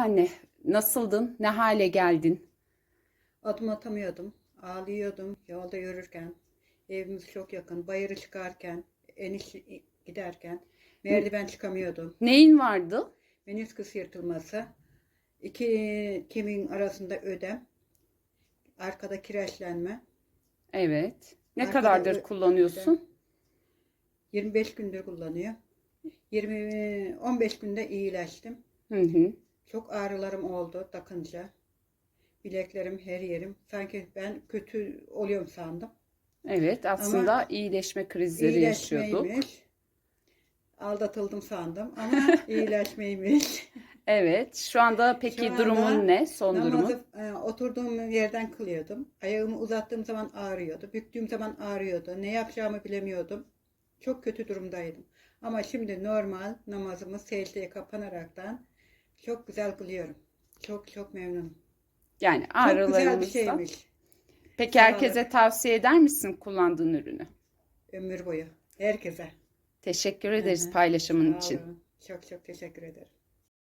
Anne, nasıldın? Ne hale geldin? Adım atamıyordum. Ağlıyordum yolda yürürken. Evimiz çok yakın. Bayırı çıkarken, eniş giderken merdiven çıkamıyordum. Neyin vardı? Menisküs yırtılması. iki kemiğin arasında ödem. Arkada kireçlenme. Evet. Ne Arkada kadardır kullanıyorsun? 25 gündür kullanıyor. 20 15 günde iyileştim. Hı hı. Çok ağrılarım oldu takınca. Bileklerim, her yerim. Sanki ben kötü oluyorum sandım. Evet, aslında iyileşme krizleri yaşıyorduk. Aldatıldım sandım ama iyileşmeymiş. Evet, şu anda peki Şu anda durumun ne? Son durumun? Namazı e, oturduğum yerden kılıyordum. Ayağımı uzattığım zaman ağrıyordu. Büktüğüm zaman ağrıyordu. Ne yapacağımı bilemiyordum. Çok kötü durumdaydım. Ama şimdi normal namazımı secdeye kapanaraktan çok güzel kılıyorum. Çok çok memnunum. Yani Çok güzel bir şeymiş. Peki Sağlık. herkese tavsiye eder misin kullandığın ürünü? Ömür boyu. Herkese. Teşekkür ederiz hı. paylaşımın Sağ için. olun. Çok çok teşekkür ederim.